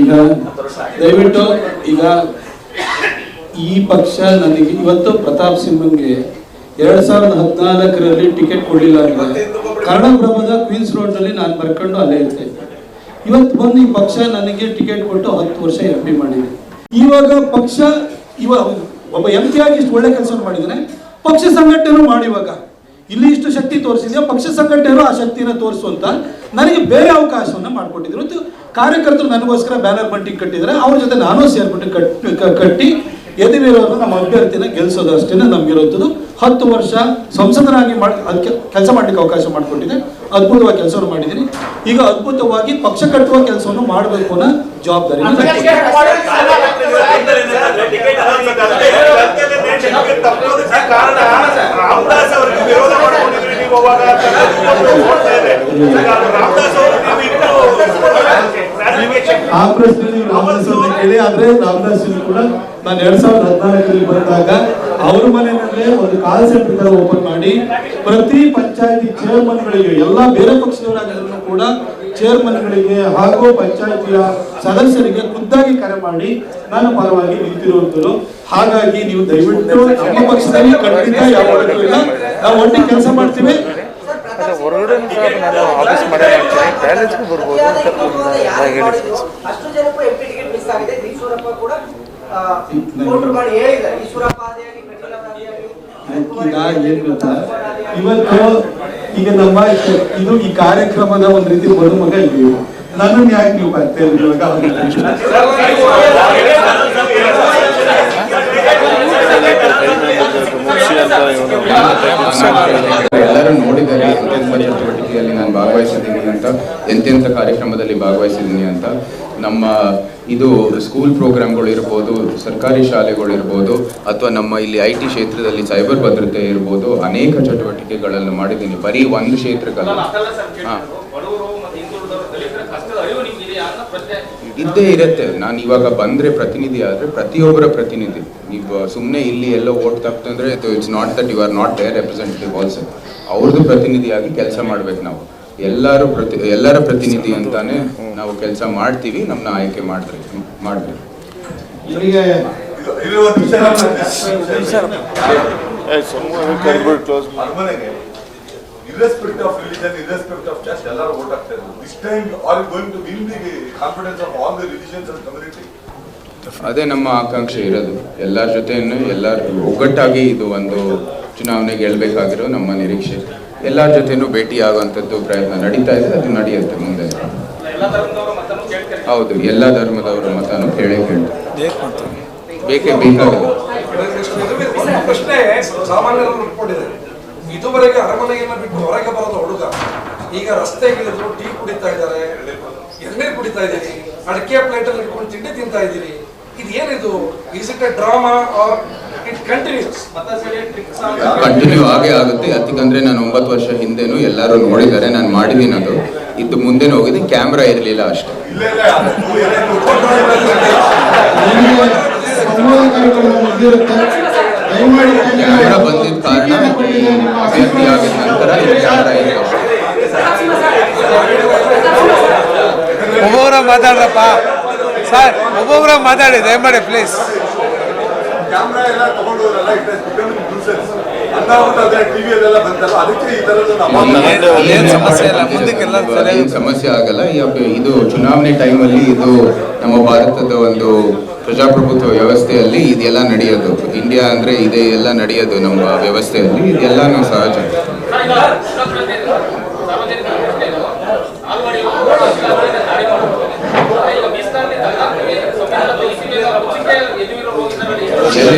ಈಗ ದಯವಿಟ್ಟು ಈಗ ಈ ಪಕ್ಷ ನನಗೆ ಇವತ್ತು ಪ್ರತಾಪ್ ಸಿಂಹಂಗೆ ಎರಡ್ ಸಾವಿರದ ಹದಿನಾಲ್ಕರಲ್ಲಿ ಟಿಕೆಟ್ ಕೊಡಲಿಲ್ಲ ಅಂದ್ರೆ ಕನ್ನಡಪ್ರಭದ ಕ್ವೀನ್ಸ್ ರೋಡ್ನಲ್ಲಿ ನಾನು ಬರ್ಕೊಂಡು ಅಲ್ಲೇ ಇರ್ತೇನೆ ಇವತ್ತು ಬಂದು ಈ ಪಕ್ಷ ನನಗೆ ಟಿಕೆಟ್ ಕೊಟ್ಟು ಹತ್ತು ವರ್ಷ ಎಂ ಪಿ ಮಾಡಿದೆ. ಇವಾಗ ಪಕ್ಷ ಇವಾಗ ಒಬ್ಬ ಎಂ ಪಿ ಆಗಿ ಇಷ್ಟು ಒಳ್ಳೆ ಕೆಲಸ ಮಾಡಿದ್ದಾನೆ. ಪಕ್ಷ ಸಂಘಟನೆ ಮಾಡಿ ಇವಾಗ ಇಲ್ಲಿ ಇಷ್ಟು ಶಕ್ತಿ ತೋರಿಸಿದ್ಯಾ? ಪಕ್ಷ ಸಂಘಟನೆಯವರು ಆ ಶಕ್ತಿನ ತೋರಿಸುವಂತ ನನಗೆ ಬೇರೆ ಅವಕಾಶವನ್ನ ಮಾಡಿಕೊಟ್ಟಿದ್ರು. ಮತ್ತು ಕಾರ್ಯಕರ್ತರು ನನಗೋಸ್ಕರ ಬ್ಯಾನರ್ ಬಂಟಿಂಗ್ ಕಟ್ಟಿದ್ದಾರೆ. ಅವ್ರ ಜೊತೆ ನಾನು ಸೇರ್ಬಿಟ್ಟು ಕಟ್- ಕಟ್ಟಿ ಎದುರಿರೋದು ನಮ್ಮ ಅಭ್ಯರ್ಥಿನ ಗೆಲ್ಸೋದಷ್ಟೇ ಅಷ್ಟೇ ನಮ್ಗಿರುವಂಥದ್ದು ಹತ್ತು ವರ್ಷ ಸಂಸದರಾಗಿ ಮಾಡಿ ಅದಕ್ಕೆ ಕೆಲಸ ಮಾಡಲಿಕ್ಕೆ ಅವಕಾಶ ಮಾಡಿಕೊಟ್ಟಿದೆ. ಅದ್ಭುತವಾಗಿ ಕೆಲಸವನ್ನು ಮಾಡಿದ್ದೀನಿ. ಈಗ ಅದ್ಭುತವಾಗಿ ಪಕ್ಷ ಕಟ್ಟುವ ಕೆಲಸವನ್ನು ಮಾಡಬೇಕು ಅನ್ನೋ ಜವಾಬ್ದಾರಿ ಕಾರಣ ರಾಮದಾಸ್ ಅವರಿಗೆ ವಿರೋಧ ಮಾಡ್ಕೊಂಡಿದ್ರಿ ನೀವು ಅವಾಗ ನೋಡ್ತಾ ರಾಮದಾಸ್ ಅವರು ನೀವು clarification ಆ ಪ್ರಶ್ನೆ ರಾಮದಾಸ್ ಅವ್ರನ್ನ ಕೇಳಿ, ಆದ್ರೆ ರಾಮದಾಸ್ ಕೂಡ ನಾನು ಎರಡ್ ಸಾವಿರದ ಹದಿನಾಲ್ಕರಲ್ಲಿ ಬಂದಾಗ ಅವ್ರ ಮನೆಯಲ್ಲೇ ಒಂದು ಕಾಲ್ ಸೆಂಟರ್ ಓಪನ್ ಮಾಡಿ ಪ್ರತಿ ಪಂಚಾಯತಿ ಚೇರ್ಮನ್ಗಳಿಗೆ ಎಲ್ಲಾ ಬೇರೆ ಪಕ್ಷದವರಾಗಿದ್ರು ಕೂಡ ಚೇರ್ಮನ್ಗಳಿಗೆ ಹಾಗೂ ಪಂಚಾಯತಿಯ ಸದಸ್ಯರಿಗೆ ಖುದ್ದಾಗಿ ಕರೆ ಮಾಡಿ ನಾನು ಪರವಾಗಿ ನಿಂತಿರುವಂತರು ಹಾಗಾಗಿ ನೀವು ದಯವಿಟ್ಟು ನಮ್ಮ ಪಕ್ಷದಲ್ಲಿ ಖಂಡಿತ ಯಾವಾಗಲೂ ಇಲ್ಲ. ನಾವು ಒಟ್ಟಿಗೆ ಕೆಲಸ ಮಾಡ್ತೀವಿ. ಹೊರಗಡೆ ನಾನು ಆಫೀಸ್ ಮಾಡೇ ಬರ್ಬೋದು ಅಂತ ಹೇಳಿ. ಅಷ್ಟು ಜನಕ್ಕೂ ಎಂಪಿ ಟಿಕೆಟ್ ಮಿಸ್ ಆಗಿದೆ. ಈಶ್ವರಪ್ಪ ಕೂಡ ವೋಟರ್ ಮಾಡಿ ಹೇಳಿದ್ದಾರೆ. ಈಶ್ವರಪ್ಪ ಕಟೀಲ್ ಇವತ್ತು ಈಗ ನಮ್ಮ ಇದು ಈ ಕಾರ್ಯಕ್ರಮದ ಒಂದ್ ರೀತಿ ಮರುಮಗ ನೀವು ನನ್ನನ್ನು ಯಾಕೆ ನೀವು ಬರ್ತಾ ಇವಾಗ? ಎಲ್ಲರೂ ನೋಡಿದ್ದಾರೆ ಎಂತೆಂಥ ಚಟುವಟಿಕೆಯಲ್ಲಿ ನಾನು ಭಾಗವಹಿಸಿದ್ದೀನಿ ಅಂತ, ಎಂತೆಂಥ ಕಾರ್ಯಕ್ರಮದಲ್ಲಿ ಭಾಗವಹಿಸಿದ್ದೀನಿ ಅಂತ ನಮ್ಮ ಇದು ಸ್ಕೂಲ್ ಪ್ರೋಗ್ರಾಮ್ಗಳು ಇರ್ಬೋದು ಸರ್ಕಾರಿ ಶಾಲೆಗಳು ಇರ್ಬೋದು ಅಥವಾ ನಮ್ಮ ಇಲ್ಲಿ ಐ ಟಿ ಕ್ಷೇತ್ರದಲ್ಲಿ ಸೈಬರ್ ಭದ್ರತೆ ಇರ್ಬೋದು ಅನೇಕ ಚಟುವಟಿಕೆಗಳನ್ನು ಮಾಡಿದ್ದೀನಿ. ಬರೀ ಒಂದು ಕ್ಷೇತ್ರಕ್ಕಲ್ಲ. ಹಾಂ. ಇದ್ದೇ ಇರುತ್ತೆ. ನಾನು ಇವಾಗ ಬಂದರೆ ಪ್ರತಿನಿಧಿ ಆದರೆ ಪ್ರತಿಯೊಬ್ಬರ ಪ್ರತಿನಿಧಿ. ನೀವು ಸುಮ್ಮನೆ ಇಲ್ಲಿ ಎಲ್ಲೋ vote ತಪ್ಪಂದ್ರೆ it's not that you are not a representative also ಅವ್ರದ್ದು ಪ್ರತಿನಿಧಿಯಾಗಿ ಕೆಲಸ ಮಾಡ್ಬೇಕು ನಾವು. ಎಲ್ಲರೂ ಪ್ರತಿ ಎಲ್ಲರ ಪ್ರತಿನಿಧಿ ಅಂತಾನೆ ನಾವು ಕೆಲಸ ಮಾಡ್ತೀವಿ ನಮ್ಮನ್ನ ಆಯ್ಕೆ ಮಾಡಿದ್ರೆ ಮಾಡಬೇಕು ಇವರಿಗೆ ಒಂದು ವಿಷಯ ಸುಮ್ಮನೆ ಕರ್ಬಿಟ್ಟು ಕ್ಲೋಸ್ ಅರಮನೆಗೆ irrespective of religion, irrespective of caste, ಎಲ್ಲರೂ vote ಹಾಕ್ತಾ ಇದ್ರು. This time, are you going to win the confidence of all the religions and community? ಅದೇ ನಮ್ಮ ಆಕಾಂಕ್ಷೆ ಇರೋದು ಎಲ್ಲರ ಜೊತೆ ಎಲ್ಲರೂ ಒಗ್ಗಟ್ಟಾಗಿ ಇದು ಒಂದು ಚುನಾವಣೆ ಹೇಳ್ಬೇಕಾಗಿರೋ ನಮ್ಮ ನಿರೀಕ್ಷೆ ಎಲ್ಲರ ಜೊತೆನೂ ಭೇಟಿ ಆಗುವಂಥದ್ದು ಪ್ರಯತ್ನ ನಡೀತಾ ಇದೆ, ಅದು ನಡೆಯುತ್ತೆ ಮುಂದೆ. ಹೌದು, ಎಲ್ಲ ಧರ್ಮದವರ ಮತನೂ ಕೇಳೇ ಕೇಳ್ತಾರೆ ಬೇಕೇ ಬೇಕಾಗಿದೆ ಪ್ರಶ್ನೆ ಸಾಮಾನ್ಯರು ಇಟ್ಕೊಂಡಿದ್ದಾರೆ ಇದುವರೆಗೆ ಅರಮನೆಯನ್ನ ಬಿಟ್ಟು ಹೊರಗೆ ಬರೋದು ಹುಡುಗ. ಈಗ ರಸ್ತೆಗಿಳಿದು ಟೀ ಕುಡಿತಾ ಇದ್ದಾರೆ. ಎಣ್ಣೆ ಕುಡಿತಾ ಇದ್ದೀರಿ ಅಡಿಕೆ ಪ್ಲೇಟ್ ಅಲ್ಲಿ ಇಟ್ಕೊಂಡು ತಿಂಡಿ ತಿಂತಾ ಇದ್ದೀರಿ ಇದು ಏನಿದು is it a drama or continue ಆಗೇ ಆಗುತ್ತೆ. ಯಾಕಂದ್ರೆ ನಾನು ಒಂಬತ್ತು ವರ್ಷ ಹಿಂದೆನೂ ಎಲ್ಲರೂ ನೋಡಿದ್ದಾರೆ. ನಾನು ಮಾಡಿದ್ದೀನಿ ಅದು. ಇದು ಮುಂದೆನೂ ಹೋಗಿದೆ. ಕ್ಯಾಮ್ರಾ ಇರಲಿಲ್ಲ ಅಷ್ಟೇ. ಕ್ಯಾಮ್ರಾ ಬಂದಿದ್ದ ಕಾರಣ ಅಭ್ಯರ್ಥಿ ಆಗಿದ ನಂತರ ಕ್ಯಾಮ್ರಾ ಇದೆ ಅಷ್ಟೇ. ಒಬ್ಬೊಬ್ರ ಮಾತಾಡ್ರಪ್ಪ. ಸರ್ ಒಬ್ಬೊಬ್ರ ಮಾತಾಡಿ ದಯಮಾಡಿ ಪ್ಲೀಸ್ ಕ್ಯಾಮ್ರಾ ಎಲ್ಲ ತಗೊಂಡವರೆಲ್ಲ ಸಮಸ್ಯೆ ಆಗಲ್ಲ. ಇದು ಚುನಾವಣೆ ಟೈಮಲ್ಲಿ ಇದು ನಮ್ಮ ಭಾರತದ ಒಂದು ಪ್ರಜಾಪ್ರಭುತ್ವ ವ್ಯವಸ್ಥೆಯಲ್ಲಿ ಇದೆಲ್ಲ ನಡೆಯೋದು. ಇಂಡಿಯಾ ಅಂದ್ರೆ ಇದೆ ಎಲ್ಲ ನಡೆಯೋದು ನಮ್ಮ ವ್ಯವಸ್ಥೆಯಲ್ಲಿ. ಇದೆಲ್ಲಾನು ಸಹಜ ಎಲ್ಲಿ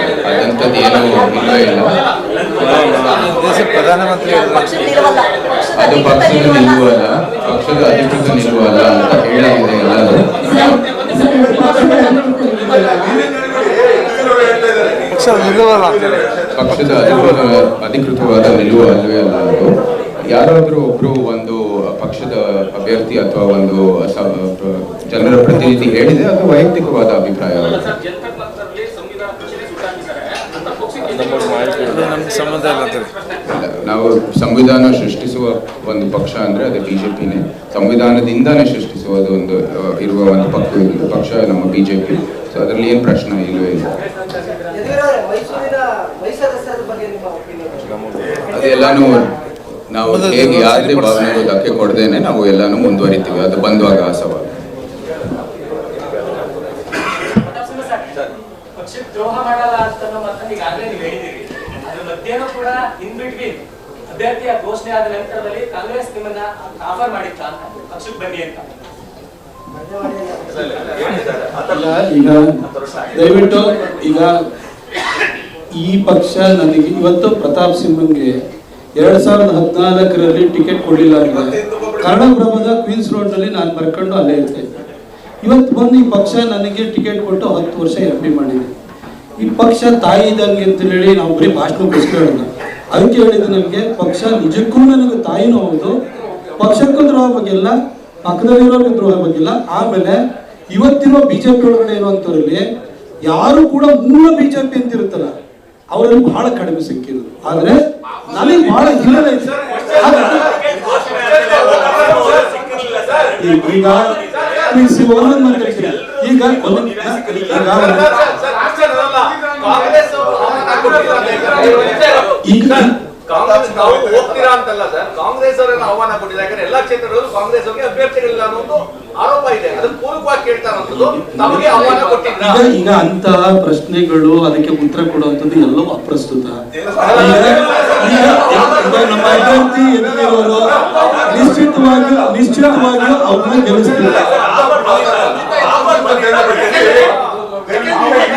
ಹೇಳಿದ್ದಾರೆ? ಏನೂ ಇಲ್ಲವೇ ಇಲ್ಲ. ಪ್ರಧಾನಮಂತ್ರಿ. ಅದು ಪಕ್ಷದ ನಿಲುವು ಅಲ್ಲ ಪಕ್ಷದ ಅಧಿಕೃತ ನಿಲುವು ಅಲ್ಲ ಅಂತ ಹೇಳಿದೆ ಎಲ್ಲರೂ. ಪಕ್ಷದ ಅಧಿಕೃತ ಅಧಿಕೃತವಾದ ನಿಲುವು ಅಲ್ಲವೇ ಅಲ್ಲ ಅದು. ಯಾರಾದರೂ ಒಬ್ರು ಒಂದು ಪಕ್ಷದ ಅಭ್ಯರ್ಥಿ ಅಥವಾ ಒಂದು ಜನರ ಪ್ರತಿನಿಧಿ ಹೇಳಿದೆ ಅದು ವೈಯಕ್ತಿಕವಾದ ಅಭಿಪ್ರಾಯ. ಅದು ನಮ್ಗೆ ಸಂಬಂಧ ಇಲ್ಲ ಅಂತೇಳಿ ನಾವು ಸಂವಿಧಾನ ಸೃಷ್ಟಿಸುವ ಒಂದು ಪಕ್ಷ ಅಂದರೆ ಅದು ಬಿ ಜೆ ಪಿನೇ ಸಂವಿಧಾನದಿಂದನೇ ಸೃಷ್ಟಿಸುವುದು ಒಂದು ಇರುವ ಒಂದು ಪಕ್ಷ ಪಕ್ಷ ನಮ್ಮ ಬಿ ಜೆ ಪಿ ಸೊ ಅದರಲ್ಲಿ ಏನು ಪ್ರಶ್ನೆ ಇಲ್ಲವೇ ಇಲ್ಲ. ಅದೆಲ್ಲಾನು ನಾವು ಹೇಗೆ ಯಾವುದೇ ಭಾವನೆಗೂ ಧಕ್ಕೆ ಕೊಡದೇನೆ ನಾವು ಎಲ್ಲಾನು ಮುಂದುವರಿತೀವಿ. ಅದು ಬಂದಾಗ ಆಸವ ಸವಾಲು ಪಕ್ಷಕ್ಕೆ ದ್ರೋಹ ಮಾಡಲ್ಲ ಅಂತ ಮಾತನ್ನ ಈಗಾಗಲೇ ನೀವು ಹೇಳಿದಿರಿ ಮಧ್ಯೆನೂ ಕೂಡ ಇನ್ ಬಿಟ್ವೀನ್ ಅಭ್ಯರ್ಥಿಯ ಘೋಷಣೆ ಆದ ನಂತರದಲ್ಲಿ ಕಾಂಗ್ರೆಸ್ ನಿಮ್ಮನ್ನ ಆಫರ್ ಮಾಡಿತ್ತ ಅಂತ, ಪಕ್ಷಕ್ಕೆ ಬನ್ನಿ ಅಂತ. ಈಗ ದಯವಿಟ್ಟು ಈಗ ಈ ಪಕ್ಷ ನನಗೆ ಇವತ್ತು ಪ್ರತಾಪ್ ಸಿಂಹನ್ಗೆ ಎರಡ್ ಸಾವಿರದ ಹದಿನಾಲ್ಕರಲ್ಲಿ ಟಿಕೆಟ್ ಕೊಡಲಿಲ್ಲ ಅಂದ್ರೆ ಕನ್ನಡಪ್ರಭದ ಕ್ವೀನ್ಸ್ ರೋಡ್ನಲ್ಲಿ ನಾನು ಬರ್ಕೊಂಡು ಅಲ್ಲೇ ಇರ್ತೇನೆ. ಇವತ್ತು ಬಂದು ಈ ಪಕ್ಷ ನನಗೆ ಟಿಕೆಟ್ ಕೊಟ್ಟು ಹತ್ತು ವರ್ಷ ಎಂ ಮಾಡಿದೆ. ಈ ಪಕ್ಷ ತಾಯಿ ಇದ್ದಂಗೆ ಅಂತ ಹೇಳಿ ನಾವು ಬರೀ ಭಾಷಣಕ್ಕೋಸ್ಕರ ಅದಕ್ಕೆ ಹೇಳಿದ್ದು ನಮಗೆ ಪಕ್ಷ ನಿಜಕ್ಕೂ ನನಗೆ ತಾಯಿನೂ ಹೌದು ಪಕ್ಷಕ್ಕೂ ದ್ರೋಹ ಬಗ್ಗೆಲ್ಲ ಪಕ್ಕದಲ್ಲಿರೋರ್ಗೆ ದ್ರೋಹ ಬಗ್ಗಿಲ್ಲ ಆಮೇಲೆ ಇವತ್ತಿರೋ ಬಿಜೆಪಿ ಒಳಗಡೆ ಇರುವಂತವರಲ್ಲಿ ಯಾರು ಕೂಡ ಮೂಲ ಬಿಜೆಪಿ ಅಂತ ಇರುತ್ತಲ್ಲ ಅವರಲ್ಲಿ ಬಹಳ ಕಡಿಮೆ ಸಿಕ್ಕಿದ್ರು ಆದ್ರೆ ನನಗೆ ಬಹಳ ಹಿನ್ನೆಲೆ ಈಗ ಈಗ ಈಗ ಕಾಂಗ್ರೆಸ್ ನಾವು ಹೋಗ್ತೀರಾ ಅಂತಲ್ಲ ಸರ್? ಕಾಂಗ್ರೆಸ್ ಅವರನ್ನ ಆಹ್ವಾನ ಕೊಟ್ಟಿಲ್ಲ ಯಾಕಂದ್ರೆ ಎಲ್ಲಾ ಕ್ಷೇತ್ರಗಳಲ್ಲೂ ಕಾಂಗ್ರೆಸ್ ಅವರಿಗೆ ಅಭ್ಯರ್ಥಿಗಳಿಲ್ಲ ಅನ್ನೋ ಒಂದು ಆರೋಪ ಇದೆ. ಅದನ್ನ ಪೂರ್ವಕವಾಗಿ ಕೇಳ್ತಾ ಇರೋದು ನಮಗೆ ಆಹ್ವಾನ ಕೊಟ್ಟಿದ್ರ? ಈಗ ಅಂತ ಪ್ರಶ್ನೆಗಳು ಅದಕ್ಕೆ ಉತ್ತರ ಕೊಡುವಂತದ್ದು ಎಲ್ಲವೂ ಅಪ್ರಸ್ತುತ. ನಮ್ಮ ಅಭ್ಯರ್ಥಿ ಎದುರಿರೋರು ನಿಶ್ಚಿತವಾಗಿ ನಿಶ್ಚಿತವಾಗಿ ಅವ್ರನ್ನ ಗೆಲ್ಲಿಸ್ತಿಲ್ಲ